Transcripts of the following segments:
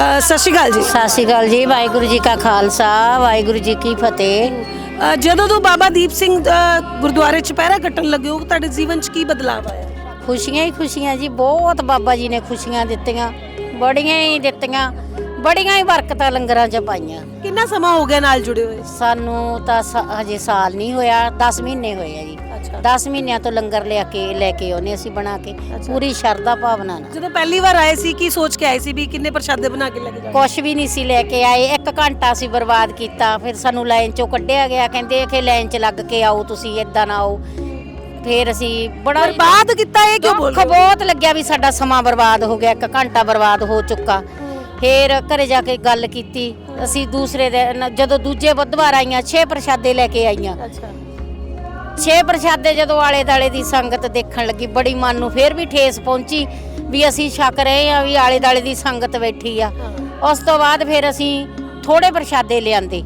ਸਤਿ ਸ਼੍ਰੀ ਅਕਾਲ ਜੀ। ਸਤਿ ਸ਼੍ਰੀ ਅਕਾਲ ਜੀ ਵਾਹਿਗੁਰੂ ਜੀ ਕਾ ਖਾਲਸਾ ਵਾਹਿਗੁਰੂ ਜੀ ਕੀ ਫਤਿਹ। ਅ, ਜਦੋਂ ਤੋਂ ਬਾਬਾ ਦੀਪ ਸਿੰਘ ਅ, ਗੁਰਦੁਆਰੇ ਚ ਪਹਿਰਾ ਕੱਟਣ ਲੱਗੇ ਹੋ ਤੁਹਾਡੇ ਜੀਵਨ ਚ ਕੀ ਬਦਲਾਅ ਆਇਆ? ਖੁਸ਼ੀਆਂ ਹੀ ਖੁਸ਼ੀਆਂ ਜੀ ਬਹੁਤ ਬਾਬਾ ਜੀ ਨੇ ਖੁਸ਼ੀਆਂ ਦਿੱਤੀਆਂ ਬੜੀਆਂ ਹੀ ਦਿੱਤੀਆਂ ਬੜੀਆਂ ਹੀ ਬਰਕਤਾਂ ਲੰਗਰਾਂ 'ਚ ਪਾਈਆਂ। ਕਿੰਨਾ ਸਮਾਂ ਹੋ ਗਿਆ ਨਾਲ ਜੁੜੇ ਹੋਏ? ਸਾਨੂੰ ਤਾਂ ਸ- ਹਜੇ ਸਾਲ ਨਹੀਂ ਹੋਇਆ 10 ਮਹੀਨੇ ਹੋਏ ਆ ਜੀ। ਅੱਛਾ। 10 ਮਹੀਨਿਆਂ ਤੋਂ ਲੰਗਰ ਲਿਆ ਕੇ ਲੈ ਕੇ ਆਉਨੇ ਅਸੀਂ ਬਣਾ ਕੇ। ਪੂਰੀ ਸ਼ਰਧਾ ਭਾਵਨਾ ਨਾਲ। ਜਦੋਂ ਪਹਿਲੀ ਵਾਰ ਆਏ ਸੀ ਕੀ ਸੋਚ ਕੇ ਆਏ ਸੀ ਵੀ ਕਿੰਨੇ ਪ੍ਰਸ਼ਾਦੇ ਬਣਾ ਕੇ ਲੈ ਕੇ ਜਾਣਾ ਕੁਛ ਵੀ ਨਹੀਂ ਸੀ ਲੈ ਕੇ ਆਏ। ਇੱਕ ਘੰਟਾ ਸੀ ਬਰਬਾਦ ਕੀਤਾ। ਫਿਰ ਸਾਨੂੰ ਲਾਈਨ ਚੋਂ ਕੱਢਿਆ ਗਿਆ। ਕਹਿੰਦੇ ਕਿ ਲਾਈਨ 'ਚ ਲੱਗ ਕੇ ਆਓ ਤੁਸੀਂ ਇਦਾਂ ਨਾ ਆਓ। ਫਿਰ ਅਸੀਂ ਬੜਾ ਬਰਬਾਦ ਕੀਤਾ ਇਹ ਕਿਉਂ ਬੋਲ ਦੁੱਖ ਬਹੁਤ ਲੱਗਿਆ ਵੀ ਸਾਡਾ ਸਮਾਂ ਬਰਬਾਦ ਹੋ ਗਿਆ। ਇੱਕ ਘੰਟਾ ਬਰਬਾਦ ਹੋ ਚੁੱਕਾ। ਫਿਰ ਘਰੇ ਜਾ ਕੇ ਗੱਲ ਕੀਤੀ। ਅਸੀਂ ਦੂਸਰੇ ਦਿਨ ਜਦੋਂ ਦੂਜੇ ਬੁੱਧਵਾਰ ਆਈਆਂ 6 ਪ੍ਰਸ਼ਾਦੇ ਲੈ ਕੇ ਆਈਆਂ। ਅੱਛਾ। 6 ਪ੍ਰਸ਼ਾਦੇ ਜਦੋਂ ਆਲੇ ਦਾਲੇ ਦੀ ਸੰਗਤ ਦੇਖਣ ਲੱਗੀ ਬੜੀ ਮਨ ਨੂੰ ਫਿਰ ਵੀ ਠੇਸ ਪਹੁੰਚੀ ਵੀ ਅਸੀਂ ਛਕ ਰਹੇ ਆ ਵੀ ਆਲੇ ਦਾਲੇ ਦੀ ਸੰਗਤ ਬੈਠੀ ਆ। ਉਸ ਤੋਂ ਬਾਅਦ ਫਿਰ ਅਸੀਂ ਥੋੜੇ ਪ੍ਰਸ਼ਾਦੇ ਲਿਆਂਦੇ।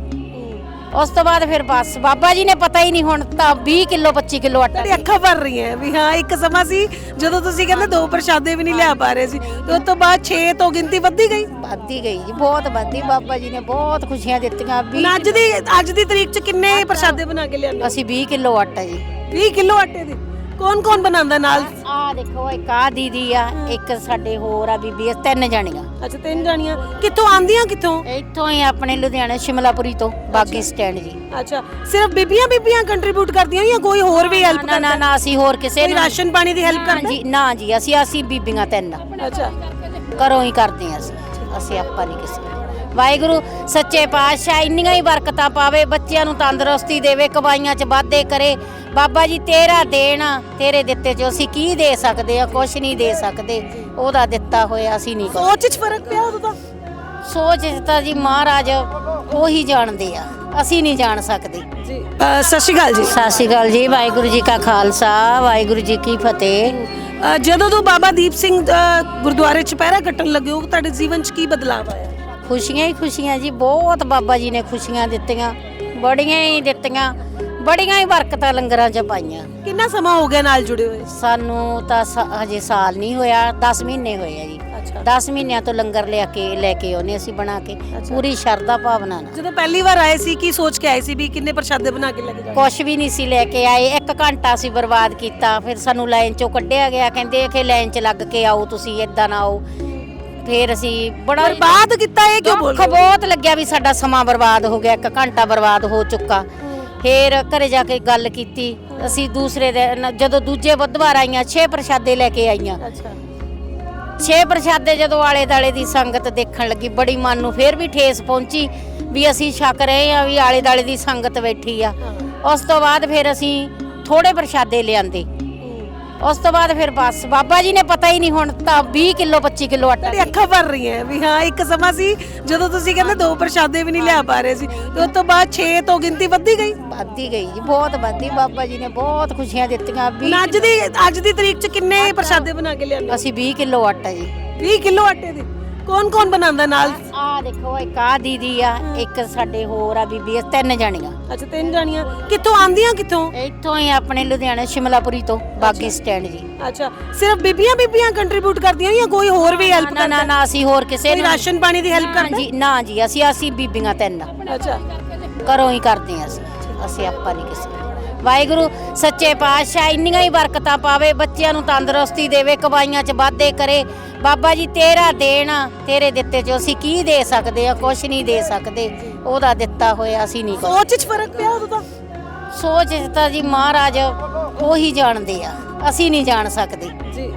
ਉਸ ਤੋਂ ਬਾਅਦ ਫਿਰ ਬਸ ਬਾਬਾ ਜੀ ਨੇ ਪਤਾ ਹੀ ਨਹੀਂ ਹੁਣ ਤਾਂ 20 ਕਿਲੋ 25 ਕਿਲੋ ਆਟਾ ਤੁਹਾਡੀ ਅੱਖਾਂ ਭਰ ਰਹੀਆਂ ਵੀ ਹਾਂ ਇੱਕ ਸਮਾਂ ਸੀ ਜਦੋਂ ਤੁਸੀਂ ਕਹਿੰਦੇ ਦੋ ਪ੍ਰਸ਼ਾਦੇ ਵੀ ਨਹੀਂ ਲਿਆ ਪਾ ਰਹੇ ਸੀ ਤੇ ਉਸ ਤੋਂ ਬਾਅਦ 6 ਤੋਂ ਗਿਣਤੀ ਵੱਧੀ ਗਈ। ਵੱਧਦੀ ਗਈ ਜੀ ਬਹੁਤ ਵੱਧਦੀ ਬਾਬਾ ਜੀ ਨੇ ਬਹੁਤ ਖੁਸ਼ੀਆਂ ਦਿੱਤੀਆਂ ਵੀ ਹੁਣ ਅੱਜ ਦੀ ਅੱਜ ਦੀ ਤਰੀਕ ਚ ਕਿੰਨੇ ਪ੍ਰਸ਼ਾਦੇ ਬਣਾ ਕੇ ਲਿਆਂਦੇ ਅਸੀਂ 20 ਕਿਲੋ ਆਟਾ ਜੀ। 20 ਕਿਲੋ ਆਟੇ ਦੀ। ਕੌਣ ਕੌਣ ਬਣਾਉਂਦਾ ਨਾਲ? ਆ ਦੇਖੋ ਇੱਕ ਆ ਦੀਦੀ ਆ ਇੱਕ ਸਾਡੇ ਹੋਰ ਆ ਬੀਬੀ ਆ ਤਿੰਨ ਜਾਣੀਆਂ। ਅੱਛਾ ਤਿੰਨ ਜਾਣੀਆਂ। ਕਿੱਥੋਂ ਆਂਦੀਆਂ ਕਿੱਥੋਂ? ਇੱਥੋਂ ਹੀ ਆਪਣੇ ਲੁਧਿਆਣਾ ਸ਼ਿਮਲਾਪੁਰੀ ਤੋਂ ਬਾਗੀ ਸਟੈਂਡ ਜੀ। ਅੱਛਾ ਸਿਰਫ ਬੀਬੀਆਂ ਬੀਬੀਆਂ ਕੰਟਰੀਬਿਊਟ ਕਰਦੀਆਂ ਜਾਂ ਕੋਈ ਹੋਰ ਵੀ ਹੈਲਪ ਨਾ ਨਾ ਨਾ ਅਸੀਂ ਹੋਰ ਕਿਸੇ ਕੋਈ ਨੂੰ ਰਾਸ਼ਨ ਪਾਣੀ ਦੀ ਹੈਲਪ ਕਰਦਾ? ਜੀ ਨਾ ਜੀ ਅਸੀਂ ਅਸੀਂ ਬੀਬੀਆਂ ਤਿੰਨ ਅੱਛਾ। ਘਰੋਂ ਹੀ ਕਰਦੇ ਹਾਂ ਅਸੀਂ। ਅਸੀਂ ਆਪਾਂ ਨਹੀਂ ਕਿਸੇ ਨੂੰ। ਵਾਹਿਗੁਰੂ ਸੱਚੇ ਪਾਤਸ਼ਾਹ ਇੰਨੀਆਂ ਹੀ ਬਰਕਤਾਂ ਪਾਵੇ ਬੱਚਿਆਂ ਨੂੰ ਤੰਦਰੁਸਤੀ ਦੇਵੇ ਕਮਾਈਆਂ 'ਚ ਵਾਧੇ ਕਰੇ। ਬਾਬਾ ਜੀ ਤੇਰਾ ਦੇਣਾ ਤੇਰੇ ਦਿੱਤੇ 'ਚ ਅਸੀਂ ਕੀ ਦੇ ਸਕਦੇ ਆ? ਕੁਛ ਨਹੀਂ ਦੇ ਸਕਦੇ। ਉਹਦਾ ਦਿੱਤਾ ਹੋਇਆ ਅਸੀਂ ਨਹੀਂ ਸੋਚ ਚ ਫ਼ਰਕ ਪਿਆ ਉਦੋਂ ਤਾਂ? ਸੋਚ 'ਚ ਤਾਂ ਜੀ ਮਹਾਰਾਜ ਉਹੀ ਜਾਣਦੇ ਆ। ਅਸੀਂ ਨਹੀਂ ਜਾਣ ਸਕਦੇ। ਜੀ। ਸਤਿ ਸ਼੍ਰੀ ਅਕਾਲ ਜੀ। ਸਤਿ ਸ਼੍ਰੀ ਅਕਾਲ ਜੀ ਵਾਹਿਗੁਰੂ ਜੀ ਕਾ ਖਾਲਸਾ ਵਾਹਿਗੁਰੂ ਜੀ ਕੀ ਫਤਿਹ। ਜਦੋਂ ਤੋਂ ਬਾਬਾ ਦੀਪ ਸਿੰਘ ਗੁਰਦੁਆਰੇ ਚ ਪਹਿਰਾ ਕੱਟਣ ਲੱਗੇ ਹੋ ਤੁਹਾਡੇ ਜੀਵਨ ਚ ਕੀ ਬਦਲਾਅ ਆਇਆ? ਖੁਸ਼ੀਆਂ ਹੀ ਖੁਸ਼ੀਆਂ ਜੀ ਬਹੁਤ ਬਾਬਾ ਜੀ ਨੇ ਖੁਸ਼ੀਆਂ ਦਿੱਤੀਆਂ ਬੜੀਆਂ ਹੀ ਦਿੱਤੀਆਂ ਬੜੀਆਂ ਹੀ ਬਰਕਤਾਂ ਲੰਗਰਾਂ 'ਚ ਪਾਈਆਂ। ਕਿੰਨਾ ਸਮਾਂ ਹੋ ਗਿਆ ਨਾਲ ਜੁੜੇ ਹੋਏ? ਸਾਨੂੰ ਤਾਂ ਸ- ਹਜੇ ਸਾਲ ਨਹੀਂ ਹੋਇਆ 10 ਮਹੀਨੇ ਹੋਏ ਆ ਜੀ। ਅੱਛਾ। 10 ਮਹੀਨਿਆਂ ਤੋਂ ਲੰਗਰ ਲਿਆ ਕੇ ਲੈ ਕੇ ਆਉਨੇ ਅਸੀਂ ਬਣਾ ਕੇ ਪੂਰੀ ਸ਼ਰਧਾ ਭਾਵਨਾ ਨਾਲ। ਜਦੋਂ ਪਹਿਲੀ ਵਾਰ ਆਏ ਸੀ ਕੀ ਸੋਚ ਕੇ ਆਏ ਸੀ ਵੀ ਕਿੰਨੇ ਪ੍ਰਸ਼ਾਦੇ ਬਣਾ ਕੇ ਲੈ ਕੇ ਜਾਣਾ ਕੁਛ ਵੀ ਨਹੀਂ ਸੀ ਲੈ ਕੇ ਆਏ ਇੱਕ ਘੰਟਾ ਸੀ ਬਰਬਾਦ ਕੀਤਾ ਫਿਰ ਸਾਨੂੰ ਲਾਈਨ ਚੋਂ ਕੱਢਿਆ ਗਿਆ ਕਹਿੰਦੇ ਕਿ ਲਾਈਨ 'ਚ ਲੱਗ ਕੇ ਆਓ ਤੁਸੀਂ ਇਦਾਂ ਨਾ ਆਓ। ਫਿਰ ਅਸੀਂ ਬੜਾ ਬਰਬਾਦ ਕੀਤਾ ਇਹ ਕਿਉਂ ਬੋਲ ਦੁੱਖ ਬਹੁਤ ਲੱਗਿਆ ਵੀ ਸਾਡਾ ਸਮਾਂ ਬਰਬਾਦ ਹੋ ਗਿਆ ਇੱਕ ਘੰਟਾ ਬਰਬਾਦ ਹੋ ਚੁੱਕਾ। ਫਿਰ ਘਰੇ ਜਾ ਕੇ ਗੱਲ ਕੀਤੀ। ਅਸੀਂ ਦੂਸਰੇ ਦਿਨ ਜਦੋਂ ਦੂਜੇ ਬੁੱਧਵਾਰ ਆਈਆਂ 6 ਪ੍ਰਸ਼ਾਦੇ ਲੈ ਕੇ ਆਈਆਂ। ਅੱਛਾ। 6 ਪ੍ਰਸ਼ਾਦੇ ਜਦੋਂ ਆਲੇ ਦਾਲੇ ਦੀ ਸੰਗਤ ਦੇਖਣ ਲੱਗੀ ਬੜੀ ਮਨ ਨੂੰ ਫਿਰ ਵੀ ਠੇਸ ਪਹੁੰਚੀ ਵੀ ਅਸੀਂ ਛਕ ਰਹੇ ਆ ਵੀ ਆਲੇ ਦਾਲੇ ਦੀ ਸੰਗਤ ਬੈਠੀ ਆ। ਉਸ ਤੋਂ ਬਾਅਦ ਫਿਰ ਅਸੀਂ ਥੋੜੇ ਪ੍ਰਸ਼ਾਦੇ ਲਿਆਂਦੇ। ਉਸ ਤੋਂ ਬਾਅਦ ਫਿਰ ਬਸ ਬਾਬਾ ਜੀ ਨੇ ਪਤਾ ਹੀ ਨਹੀਂ ਹੁਣ ਤਾਂ 20 ਕਿਲੋ 25 ਕਿਲੋ ਆਟਾ ਤੁਹਾਡੀ ਅੱਖਾਂ ਭਰ ਰਹੀਆਂ ਵੀ ਹਾਂ ਇੱਕ ਸਮਾਂ ਸੀ ਜਦੋਂ ਤੁਸੀਂ ਕਹਿੰਦੇ ਦੋ ਪ੍ਰਸ਼ਾਦੇ ਵੀ ਨਹੀਂ ਲਿਆ ਪਾ ਰਹੇ ਸੀ ਤੇ ਉਸ ਤੋਂ ਬਾਅਦ 6 ਤੋਂ ਗਿਣਤੀ ਵੱਧੀ ਗਈ। ਵੱਧਦੀ ਗਈ ਜੀ ਬਹੁਤ ਵੱਧਦੀ ਬਾਬਾ ਜੀ ਨੇ ਬਹੁਤ ਖੁਸ਼ੀਆਂ ਦਿੱਤੀਆਂ ਵੀ ਅੱਜ ਦੀ ਅੱਜ ਦੀ ਤਰੀਕ ਚ ਕਿੰਨੇ ਪ੍ਰਸ਼ਾਦੇ ਬਣਾ ਕੇ ਲਿਆਂਦੇ? ਅਸੀਂ 20 ਕਿਲੋ ਆਟਾ ਜੀ। 20 ਕਿਲੋ ਆਟੇ ਦੀ। ਕੌਣ ਕੌਣ ਬਣਾਉਂਦਾ ਨਾਲ? ਆ ਦੇਖੋ ਇੱਕ ਆ ਦੀਦੀ ਆ ਇੱਕ ਸਾਡੇ ਹੋਰ ਆ ਬੀਬੀ ਆ ਤਿੰਨ ਜਾਣੀਆਂ। ਅੱਛਾ ਤਿੰਨ ਜਾਣੀਆਂ। ਕਿੱਥੋਂ ਆਂਦੀਆਂ ਕਿੱਥੋਂ? ਇੱਥੋਂ ਹੀ ਆਪਣੇ ਲੁਧਿਆਣਾ ਸ਼ਿਮਲਾਪੁਰੀ ਤੋਂ ਬਾਗੀ ਸਟੈਂਡ ਜੀ। ਅੱਛਾ ਸਿਰਫ ਬੀਬੀਆਂ ਬੀਬੀਆਂ ਕੰਟਰੀਬਿਊਟ ਕਰਦੀਆਂ ਜਾਂ ਕੋਈ ਹੋਰ ਵੀ ਹੈਲਪ ਨਾ ਨਾ ਨਾ ਅਸੀਂ ਹੋਰ ਕਿਸੇ ਕੋਈ ਨੂੰ ਰਾਸ਼ਨ ਪਾਣੀ ਦੀ ਹੈਲਪ ਕਰਦਾ? ਜੀ ਨਾ ਜੀ ਅਸੀਂ ਅਸੀਂ ਬੀਬੀਆਂ ਤਿੰਨ ਅੱਛਾ। ਘਰੋਂ ਹੀ ਕਰਦੇ ਹਾਂ ਅਸੀਂ। ਅਸੀਂ ਆਪਾਂ ਨਹੀਂ ਕਿਸੇ ਨੂੰ। ਵਾਹਿਗੁਰੂ ਸੱਚੇ ਪਾਤਸ਼ਾਹ ਇੰਨੀਆਂ ਹੀ ਬਰਕਤਾਂ ਪਾਵੇ ਬੱਚਿਆਂ ਨੂੰ ਤੰਦਰੁਸਤੀ ਦੇਵੇ ਕਮਾਈਆਂ 'ਚ ਵਾਧੇ ਕਰੇ। ਬਾਬਾ ਜੀ ਤੇਰਾ ਦੇਣਾ ਤੇਰੇ ਦਿੱਤੇ 'ਚ ਅਸੀਂ ਕੀ ਦੇ ਸਕਦੇ ਆ? ਕੁਛ ਨਹੀਂ ਦੇ ਸਕਦੇ। ਉਹਦਾ ਦਿੱਤਾ ਹੋਇਆ ਅਸੀਂ ਨਹੀਂ ਕੁਛ- ਸੋਚ ਚ ਫ਼ਰਕ ਪਿਆ ਉਦੋਂ ਤਾਂ? ਸੋਚ ਤਾਂ ਜੀ ਮਹਾਰਾਜ ਉਹੀ ਜਾਣਦੇ ਆ। ਅਸੀਂ ਨਹੀਂ ਜਾਣ ਸਕਦੇ। ਜੀ।